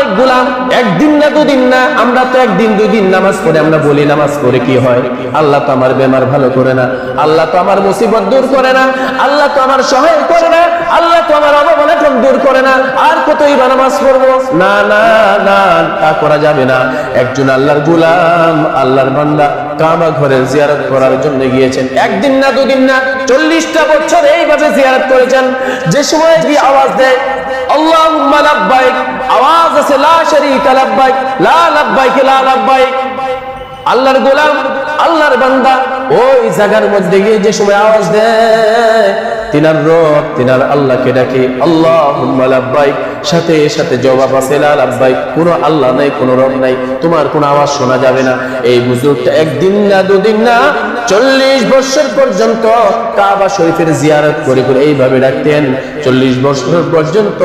মালিক গুলাম, একদিন না দুদিন না, আমরা তো একদিন দুই নামাজ পড়ে, আমরা বলি নামাজ পড়ে কি হয়? আল্লাহ তো আমার বেমার ভালো করে না, আল্লাহ তো আমার মুসিবত দূর করে না, আল্লাহ তো আমার সহায় করে না, আল্লাহ তো আমার অবমানটন দূর করে না, আর কতই বা নামাজ পড়ব? না না না, তা করা যাবে না। একজন আল্লাহর গুলাম, আল্লাহর বান্দা কাবা ঘরে জিয়ারত করার জন্য গিয়েছেন। একদিন না দুদিন না, চল্লিশটা বছর এইভাবে জিয়ারত করেছেন। যে সময় গিয়ে আওয়াজ দেয় আল্লাহুম্মা লাব্বাইক আওয়াজ আছে লা শারীকা লাব্বাইক লা লাব্বাইক লা লাব্বাইক। আল্লাহর গোলাম। আল্লাহর বান্দা ওই জায়গার মধ্যে গিয়ে যে সময় আওয়াজ দেয়, তিনার রব, তিনার আল্লাহকে ডাকে আল্লাহ লাব্বাইক। সাথে সাথে জবাব আছে, লা লাব্বাইক। কোনো আল্লাহ নাই, কোনো রব নাই। তোমার কোনো আওয়াজ শোনা যাবে না। এই বুজুর্গটা একদিন না, দুদিন না, চল্লিশ বছর পর্যন্ত কাবা শরীফের জিয়ারত করে করে এইভাবে ডাকতেন। চল্লিশ বছর পর্যন্ত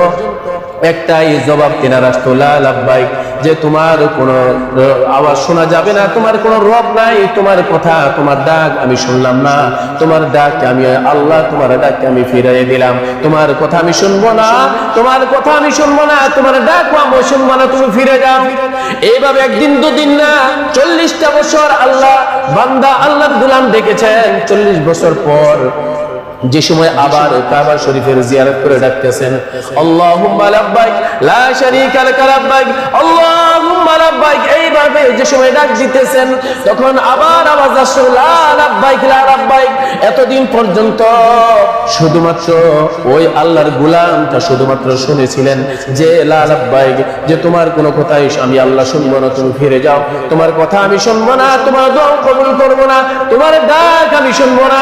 একটাই জবাব তিনার আসতো, লা লাব্বাইক যে তোমার কোনো, আওয়াজ শোনা যাবে না, তোমার কোনো রব নাই, তোমার কথা, তোমার ডাক আমি শুনলাম না, তোমার ডাক আমি, আল্লাহ তোমার ডাক আমি ফিরিয়ে দিলাম, তোমার কথা আমি শুনব না, তোমার কথা আমি শুনব না, তোমার ডাক আমি শুনব না, তুমি ফিরে যাও। এইভাবে একদিন দুদিন না, চল্লিশটা বছর আল্লাহ, বান্দা আল্লাহ গুলাম ডেকেছেন, চল্লিশ বছর পর যে সময় আবার কাবা শরীফের জিয়ারত করে ডাকতেছেন আল্লাহুম্মা লাব্বাইক লা শারীকা লাক লাব্বাইক আল্লাহুম্মা লাব্বাইক। এইভাবে যে সময় ডাক দিতেছেন তখন আবার আওয়াজ আসছে লা লাব্বাইক লা লাব্বাইক। এতদিন পর্যন্ত শুধুমাত্র ওই আল্লাহর গোলামটা শুধুমাত্র শুনেছিলেন যে লা লাব্বাইক যে তোমার কোনো কথাই আমি আল্লাহ শুনব না তুমি ফিরে যাও। তোমার কথা আমি শুনব না তোমার দোয়া কবুল করব না তোমার ডাক আমি শুনব না।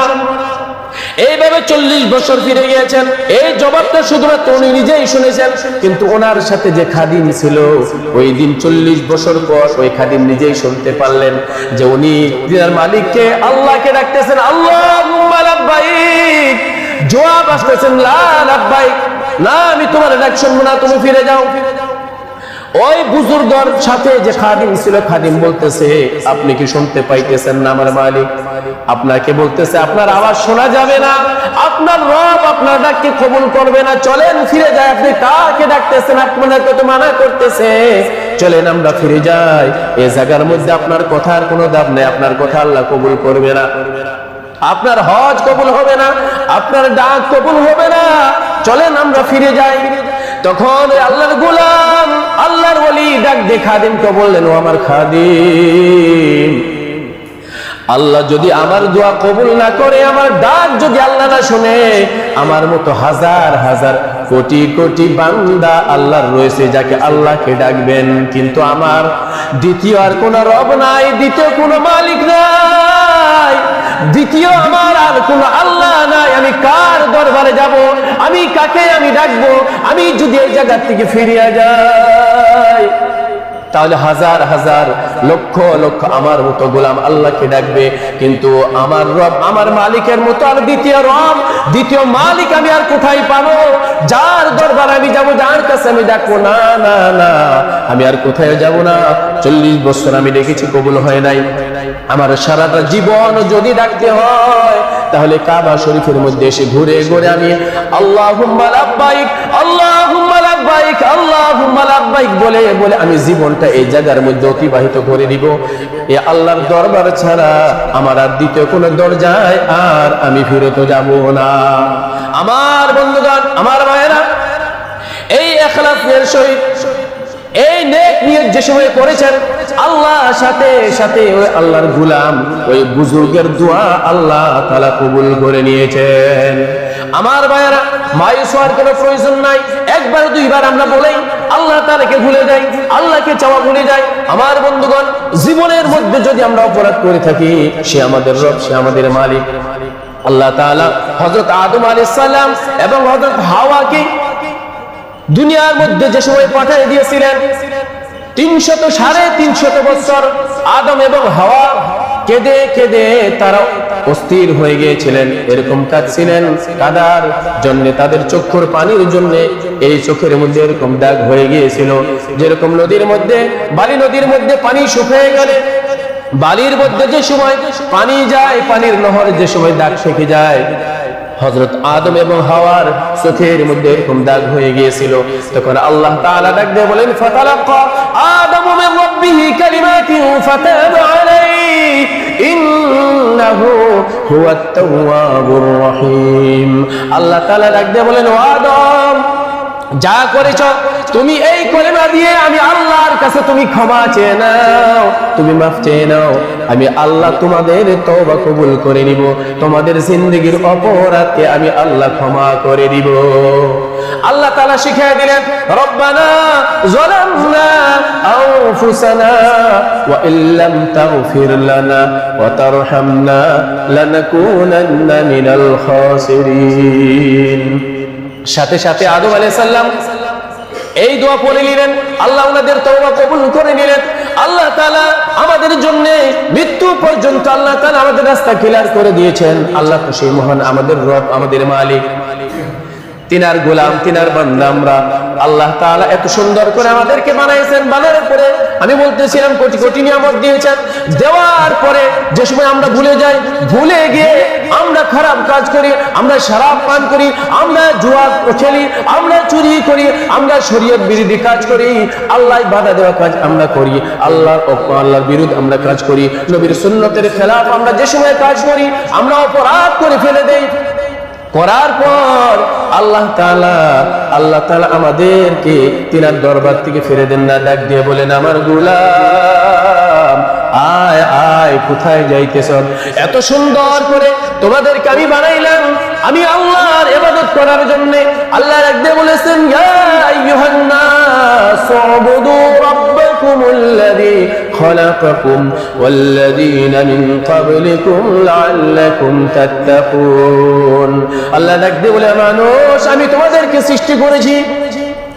এইভাবে চল্লিশ বছর ফিরে গিয়েছেন। এই জবাবটা শুধুমাত্র উনি নিজেই শুনেছেন, কিন্তু ওনার সাথে যে খাদিম ছিল, ওই দিন চল্লিশ বছর পর ওই খাদিম নিজেই শুনতে পারলেন যে উনি মালিককে আল্লাহকে ডাকতেছেন আল্লাহ জবাব আসতেছেন, লা লাব্বাইক। না, আমি তোমার ডাক শুনব না, তুমি ফিরে যাও। ওই বুজুর্গর সাথে যে খাদিম ছিল, খাদিম বলতেছে, আপনি কি শুনতে পাইতেছেন না আমার মালিক? আপনাকে বলতেছে, আপনার আওয়াজ শোনা যাবে না। আপনার রব আপনার ডাককে কবুল করবে না। চলেন, ফিরে যায় আপনি কাকে ডাকতেছেন? আপনাকে তো মানা করতেছে। চলেন, আমরা ফিরে যাই। এই জায়গার মধ্যে আপনার কথার কোনো দাম নেই। আপনার কথা আল্লাহ কবুল করবে না। আপনার হজ কবুল হবে না। আপনার ডাক কবুল হবে না। চলেন, আমরা ফিরে যাই। তখন আল্লাহর গোলাম আল্লাহর ওলি ডাক দিয়ে খাদিমকে বললেন, ও আমার খাদিম, আল্লাহ যদি আমার দোয়া কবুল না করে, আমার ডাক যদি আল্লাহ না শুনে, আমার মতো হাজার হাজার কোটি কোটি বান্দা আল্লাহর রয়েছে, যাকে আল্লাহকে ডাকবেন। কিন্তু আমার দ্বিতীয় আর কোন রব নাই, দ্বিতীয় কোনো মালিক নাই, দ্বিতীয় আমার আর কোন আল্লাহ নাই। আমি কার দরবারে যাব? আমি কাকে আমি ডাকবো? আমি যদি এই জায়গার থেকে ফিরিয়া যাই তাহলে হাজার হাজার, লক্ষ লক্ষ আমার মতো গোলাম আল্লাহকে ডাকবে। কিন্তু আমার রব, আমার মালিকের মতো আর দ্বিতীয় রব, দ্বিতীয় মালিক আমি আর কোথায় পাবো? যার দরবার আমি যাব, যার কাছে আমি ডাকবো, না না না, আমি আর কোথায় যাব না? চল্লিশ বছর আমি দেখেছি কবুল হয় নাই। আমার সারাটা জীবন যদি ডাকতে হয়, তাহলে কাবা শরীফের মধ্যে এসে ঘুরে ঘুরে আমি আল্লাহ লাব্বাইক লাব্বাইক আল্লাহুম্মা লাভবাইক বলে বলে আমি জীবনটা এই জায়গার মধ্যে অতিবাহিত করে দিব। এ আল্লাহর দরবার ছাড়া আমার আর দ্বিতীয় কোনো দরজায় আর আমি ফিরত যাব না। আমার বন্ধুগণ, আমার মায়েরা এই এখলাফের সহিত এই নেক নিয়ত যে সময় করেছেন, আল্লাহ সাথে সাথে ওই আল্লাহর গুলাম, ওই বুজুর্গের দোয়া আল্লাহ তালা কবুল করে নিয়েছেন। আমার ভাইয়ারা, মায়ুস হওয়ার কোনো প্রয়োজন নাই। একবার দুইবার আমরা বলেই আল্লাহ তালাকে ভুলে যাই, আল্লাহকে চাওয়া ভুলে যাই। আমার বন্ধুগণ, জীবনের মধ্যে যদি আমরা অপরাধ করে থাকি, সে আমাদের রব, সে আমাদের মালিক। আল্লাহ তাআলা হযরত আদম আলাইহিস সালাম এবং হযরত হাওয়াকে দুনিয়ার মধ্যে যে সময় পাঠিয়ে দিয়েছিলেন, তিনশত সাড়ে তিনশত বছর আদম এবং হাওয়া কেঁদে কেঁদে তারা অস্থির হয়ে গিয়েছিলেন। এরকম কাঁদছিলেন কাদার জন্য, তাদের চক্ষুর পানির জন্য, এই চোখের মধ্যে এরকম দাগ হয়ে গিয়েছিল। যেরকম নদীর মধ্যে, বালি নদীর মধ্যে পানি শুকিয়ে গেলে, বালির মধ্যে যে সময় পানি যায়, পানির নহর যে সময় দাগ থেকে যায় হজরত আদম এবং হাওয়ার চোখের মধ্যে এরকম দাগ হয়ে গিয়েছিল। তখন আল্লাহ তাআলা ডাক দিয়ে বলেন আদম আল্লাহ তালা ডাক দিয়ে বলেন আদম যা করেছ, তুমি এই কলেমা দিয়ে আমি আল্লাহর কাছে তুমি ক্ষমা চেয়ে নাও, তুমি মাফ চেয়ে নাও, আমি আল্লাহ তোমাদের তওবা কবুল করে নিব, তোমাদের জিন্দগির অপরাধকে আমি আল্লাহ ক্ষমা করে দিব। আল্লাহ তাআলা শিখিয়ে দিলেন, রব্বানা যালামনা আনফুসানা ওয়া ইল্লাম তাগফির লানা ওয়া তারহামনা লানাকুনান্না মিনাল খাসিরিন। সাথে সাথে আদম আলাইসাল্লাম সাল্লাম এই দোয়া পড়ে নিলেন। আল্লাহ ওনাদের তওবা কবুল করে নিলেন। আল্লাহ তাআলা আমাদের জন্য মৃত্যু পর্যন্ত আল্লাহ তাআলা আমাদের রাস্তা ক্লিয়ার করে দিয়েছেন। আল্লাহ তো সেই মহান আমাদের রব, আমাদের মালিক। তিনার গোলাম, তিনার বান্দা আমরা। আল্লাহ তাআলা এত সুন্দর করে আমাদেরকে বানাইছেন বানানোর পরে আমি বলতেছিলাম, কোটি কোটি নিয়ামত দিয়েছেন। দেওয়ার পরে যে সময় আমরা ভুলে যাই, ভুলে গিয়ে আমরা খারাপ কাজ করি, আমরা শরাব পান করি, আমরা জুয়া খেলি, আমরা চুরি করি, আমরা শরীয়ত বিরোধী কাজ করি, আল্লাহ বাধা দেওয়া কাজ আমরা করি, আল্লাহর আল্লাহর বিরুদ্ধে আমরা কাজ করি, নবীর সুন্নতের খেলাফ আমরা যে সময় কাজ করি, আমরা অপরাধ করে ফেলে দেই করার পর আল্লাহ তালা আল্লাহ তালা আমাদেরকে তিনার দরবার থেকে ফিরে দেন না, ডাক দিয়ে বলেন, আমার গুলাম, আয় আয়, কোথায় যাইতেছ? এত সুন্দর করে তোমাদেরকে আমি বানাইলাম। আমি আল্লাহর এবাদত করার জন্য আল্লাহ রাখতে বলেছেন خلقكم والذين من قبلكم لعلكم تتقون আল্লাহ ডাক দিয়ে বলে মানুষ আমি তোমাদেরকে সৃষ্টি করেছি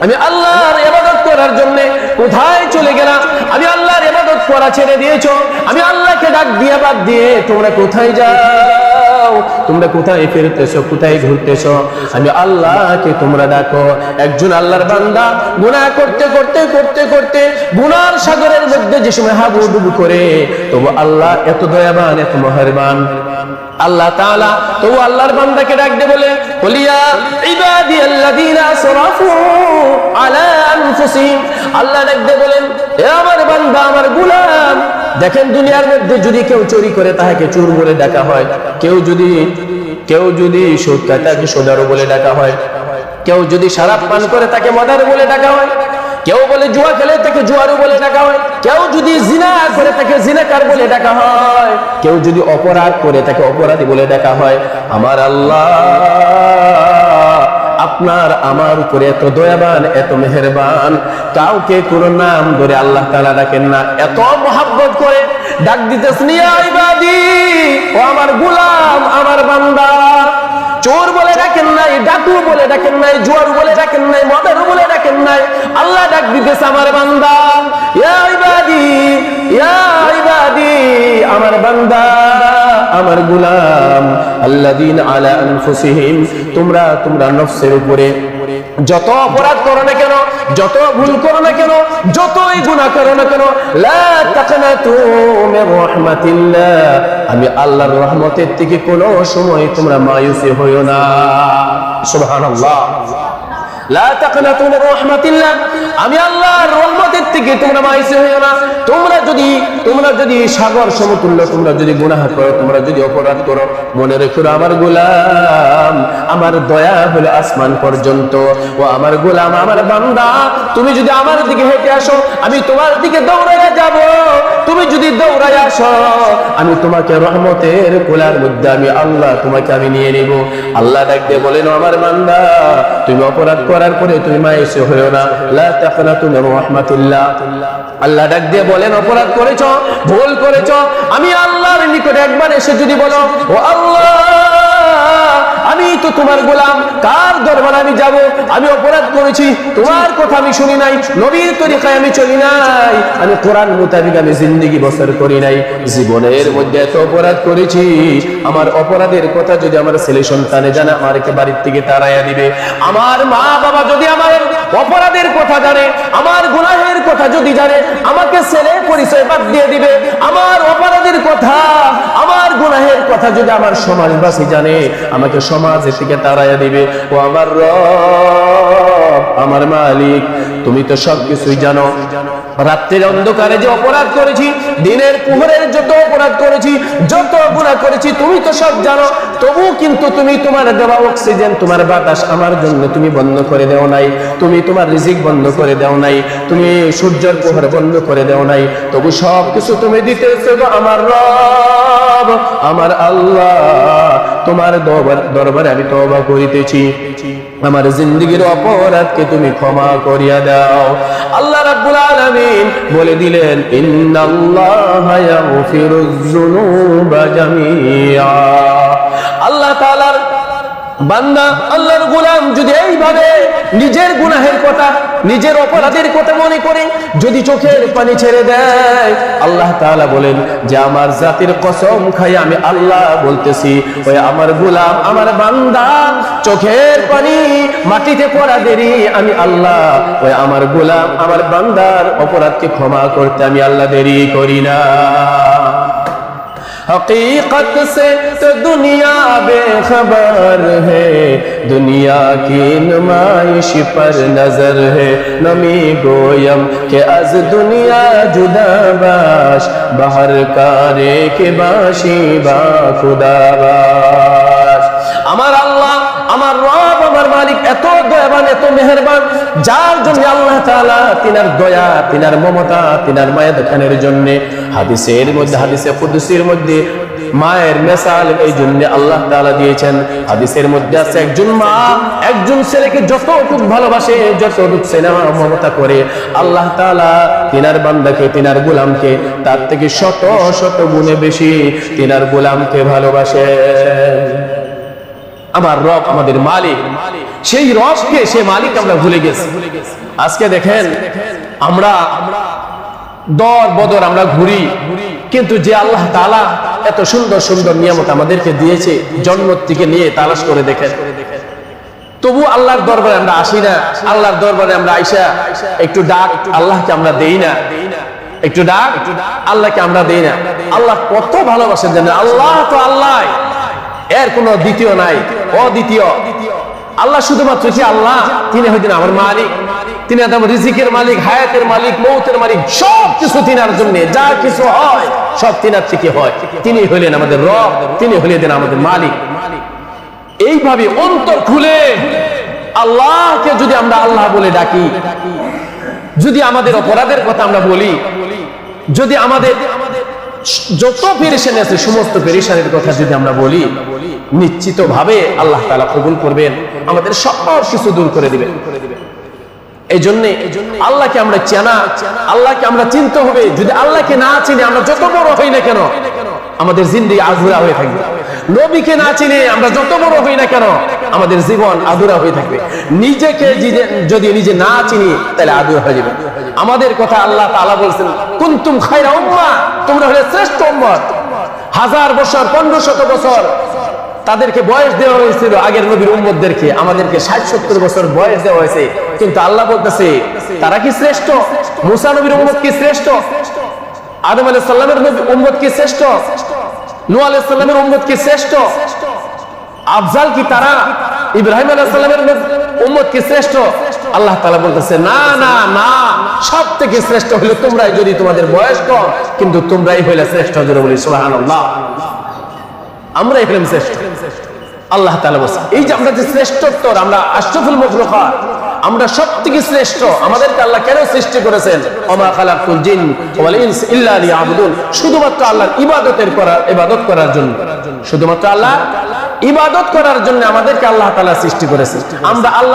আমি আল্লাহর ইবাদত করার জন্য কোথায় চলে গেলাম আমি আল্লাহর ইবাদত করা ছেড়ে দিয়েছো আমি আল্লাহকে ডাক দিয়ে বাদ দিয়ে তোমরা কোথায় যাও তোমরা কোথায় ফিরতেছো, কোথায় ঘুরতেছো? আমি আল্লাহকে তোমরা ডাকো। একজন আল্লাহর বান্দা গুনাহ করতে করতে করতে করতে গুনার সাগরের মধ্যে যে সময় হাবুডুবু করে, তবু আল্লাহ এত দয়াবান, এত মহারবান। আল্লাহ তাআলা তো আল্লাহর বান্দাকে ডাক দে বলে বলিয়া ইবাদি আল্লাযীনা আসরাফু আলা আনফুসিহিম। আল্লাহ ডাক দে বলেন, এ আমার বান্দা, আমার দেখেন দুনিয়ার মধ্যে যদি কেউ চুরি করে তাহাকে চোর বলে ডাকা হয়, কেউ যদি কেউ যদি সুদ খায় তাকে সোদারো বলে ডাকা হয়, কেউ যদি শরাব পান করে তাকে মদার বলে ডাকা হয়, কেউ বলে জুয়া খেলে তাকে জুয়ারু বলে ডাকা হয়, কেউ যদি জিনা করে তাকে জিনাকার বলে ডাকা হয়, কেউ যদি অপরাধ করে তাকে অপরাধী বলে ডাকা হয়, আমার আল্লাহ আপনার আমার উপরে এত দয়াবান, এত মেহেরবান, কাউকে কোন নাম ধরে আল্লাহ তালা ডাকেন না। এত মহাব্বত করে ডাক ইবাদি, ও আমার গুলাম, আমার বান্দা। চোর বলে ডাকু বলে ডাকেন নাই, জুয়ারু বলে ডাকেন নাই, মদারু বলে ডাকেন নাই, আল্লাহ ডাক দিতেছে আমার বান্দা। আমার বান্দা, আমার গোলাম। আল্লাযীন আলা আনফুসিহিম, তোমরা তোমরা নফসের উপরে যত অপরাধ করো না কেন, যত ভুল করো না কেন, যতই গুনাহ করো না কেন আমি আল্লাহর রহমতের থেকে কোনো সময় তোমরা মায়ুসী হইও না। সুবহানাল্লাহ। লা আমি আল্লাহর রহমতের থেকে তোমরা মাইসে হইও না। তোমরা যদি তোমরা যদি সাগর সমতুল্য, তোমরা যদি গুনাহ করো, তোমরা যদি অপরাধ করো, মনে রেখো আমার গোলাম, আমার দয়া হলো আসমান পর্যন্ত। ও আমার গোলাম, আমার বান্দা, তুমি যদি আমার দিকে হেঁটে আসো, আমি তোমার দিকে দৌড়াইয়া যাব। তুমি যদি দৌড়াই আসো, আমি তোমাকে রহমতের কোলার মধ্যে আমি, আল্লাহ তোমাকে আমি নিয়ে নিব। আল্লাহ ডাকতে বলেন আমার বান্দা, তুমি অপরাধ করার পরে তুমি মায়েসে হইও না। লা তাকনাতু মির রাহমাতিল্লাহ। আল্লাহ ডাক দিয়ে বলেন, অপরাধ করেছ, ভুল করেছ, আমি আল্লাহর নিকটে একবার এসে যদি বলো, ও আল্লাহ, আমি তো তোমার গোলাম, কার দরবারে আমি যাব? আমি অপরাধ করেছি, তোমার কথা আমি শুনি নাই, নবীর তরিকায় আমি চলি নাই, আমি কোরআন মোতাবিক আমি জিন্দগি বছর করি নাই, জীবনের মধ্যে এত অপরাধ করেছি, আমার অপরাধের কথা যদি আমার ছেলে সন্তানে জানে আমাকে বাড়ির থেকে তাড়াইয়া দিবে, আমার মা বাবা যদি আমার অপরাধের কথা জানে, আমার গুনাহের কথা যদি জানে আমাকে ছেলে পরিচয় বাদ দিয়ে দিবে। আমার অপরাধের কথা, আমার গুনাহের কথা যদি আমার সমাজবাসী জানে, আমাকে সমাজ থেকে তাড়াইয়া দিবে। ও আমার রব, আমার মালিক, তুমি তো সবকিছুই জানো। রাত্রির অন্ধকারে যে অপরাধ করেছি, দিনের পুহরের যত অপরাধ করেছি, যত গুণাহ করেছি, তুমি তো সব জানো তবু কিন্তু তুমি তোমার দেওয়া অক্সিজেন, তোমার বাতাস আমার জন্য তুমি বন্ধ করে দেও নাই, তুমি তোমার রিজিক বন্ধ করে দেও নাই, তুমি সূর্যের প্রহর বন্ধ করে দেও নাই, তবু সব কিছু তুমি দিতেছো গো আমার রব, আমার আল্লাহ, তোমার দরবার আমি তওবা করিতেছি। আমার জিন্দগির অপরাধকে তুমি ক্ষমা করিয়া দাও। আল্লাহ রাব্বুল আলামিন বলে দিলেন, ইন্নাল্লাহা ইয়াগফিরুয যুনুবা জামিআ। আল্লাহ তাআলার বান্দা, আল্লাহর গোলাম, যদি এইভাবে নিজের গুনাহের কথা, নিজের অপরাধের কথা মনে করে, যদি চোখের পানি ছেড়ে দেয়, আল্লাহ তাআলা বলেন যে আমার জাতির কসম খাই, আমি আল্লাহ বলতেছি, ওই আমার গোলাম, আমার বান্দা, চোখের পানি মাটিতে পড়া দেরি, আমি আল্লাহ, ওই আমার গোলাম, আমার বান্দার অপরাধকে ক্ষমা করতে আমি আল্লাহ দেরি করি না। حقیقت سے تو دنیا بے خبر ہے۔ دنیا کی نمائش پر نظر ہے۔ نمی گویم کہ از دنیا جدا باش۔ بہر کارے کے باشی با خدا باش۔ امر اللہ، امر رب আমার মালিক এত দয়াবান, এত মেহেরবান, যার জন্য আল্লাহ তাআলা তিনার দয়া, তিনার মমতা, তিনার মায়া দেখানোর জন্য, হাদিসের মধ্যে, হাদিসে কুদসির মধ্যে, মায়ের মেসাল এই জন্য আল্লাহ তাআলা দিয়েছেন। হাদিসের মধ্যে আছে, একজন মা, একজন ছেলেকে যতটুক ভালোবাসে, যতটুক স্নেহ, মমতা করে, আল্লাহ তাআলা তিনার বান্দাকে, তিনার গোলামকে, তার থেকে শত শত গুণে বেশি তিনার গোলামকে ভালোবাসে। আমার রব আমাদের মালিক। সেই রবকে সে মালিক আমরা ভুলে গেছি। আজকে দেখেন, আমরা দর বদর আমরা ঘুরি, কিন্তু যে আল্লাহ তালা এত সুন্দর সুন্দর নিয়ামত আমাদেরকে দিয়েছে জন্ম থেকে নিয়ে তালাশ করে দেখেন। তবু আল্লাহর দরবারে আমরা আসি না, আল্লাহর দরবারে আমরা আইসা একটু ডাক, আল্লাহকে আমরা দেই না। একটু ডাক, আল্লাহকে আমরা দেই না। আল্লাহ কত ভালোবাসেন জানেন? আল্লাহ তো আল্লাহ। এর কোনো দ্বিতীয় নাই। অদ্বিতীয়। আল্লাহ শুধুমাত্র কি আল্লাহ, তিনি হইতেন আমার মালিক। তিনি রিজিকের মালিক, হায়াতের মালিক, মৌতের মালিক, সব কিছু তিনার জন্য। যা কিছু হয়, সব তিনার থেকে হয়। তিনি হইলেন আমাদের রব, তিনি হইলেন আমাদের মালিক। এইভাবে অন্তর খুলে আল্লাহকে যদি আমরা আল্লাহ বলে ডাকি, যদি আমাদের অপরাধের কথা আমরা বলি, যদি আমাদের যত পেরেশান আছে, সমস্ত পেরেশানের কথা যদি আমরা বলি নিশ্চিত ভাবে আল্লাহ তালা কবুল করবেন, আমাদের সব কিছু দূর করে দিবেন। এই জন্যে আল্লাহকে আমরা চেনা, আল্লাহকে আমরা চিনতে হবে। যদি আল্লাহকে না চিনি আমরা যত বড় হই না কেন, আমাদের জিন্দি আধুরা হয়ে থাকবে। নবীকে না চিনে আমরা যত বড় হই না কেন, আমাদের জীবন আধুরা হয়ে থাকবে। নিজেকে যদি- নিজে না চিনি, তাহলে আধুরা হয়ে যাবে। আমাদের কথা আল্লাহ তাআলা বলছেন, কুনতুম খায়রা উম্মাহ তোমরা হলে শ্রেষ্ঠ উম্মত। হাজার বছর, পনেরো শত বছর তাদেরকে বয়স দেওয়া হয়েছিল আগের নবীর উম্মতদেরকে। আমাদেরকে ষাট, সত্তর বছর বয়স দেওয়া হয়েছে। কিন্তু আল্লাহ বলতেছে, তারা কি শ্রেষ্ঠ? মুসা নবীর উম্মত কি শ্রেষ্ঠ? আদম আলাইহিস সালামের উম্মত কি শ্রেষ্ঠ? নূহ আলাইহিস সালামের উম্মত কি শ্রেষ্ঠ? আফজাল কি তারা? ইব্রাহিম আলাইহিস সালামের উম্মত কি শ্রেষ্ঠ? আল্লাহ তাআলা বলতেছে, না না না। সব থেকে শ্রেষ্ঠ হলো তোমরাই যদি তোমাদের বয়স কম, কিন্তু তোমরাই হইলে শ্রেষ্ঠ বলি আমরা এখানে শ্রেষ্ঠ। আল্লাহ তালা বলছে, এই যে আমরা যে শ্রেষ্ঠত্ব, আমরা আশরাফুল মাখলুকাত, আমরা সব থেকে শ্রেষ্ঠ, আমাদেরকে আল্লাহ কেন সৃষ্টি করেছেন? অমা খালাকুল জিন ওয়াল শুধুমাত্র আল্লাহর ইবাদতের করার, ইবাদত করার জন্য। শুধুমাত্র আল্লাহ ইবাদত করার জন্য আমাদেরকে আল্লাহ তালা সৃষ্টি করেছে। আমরা আল্লাহ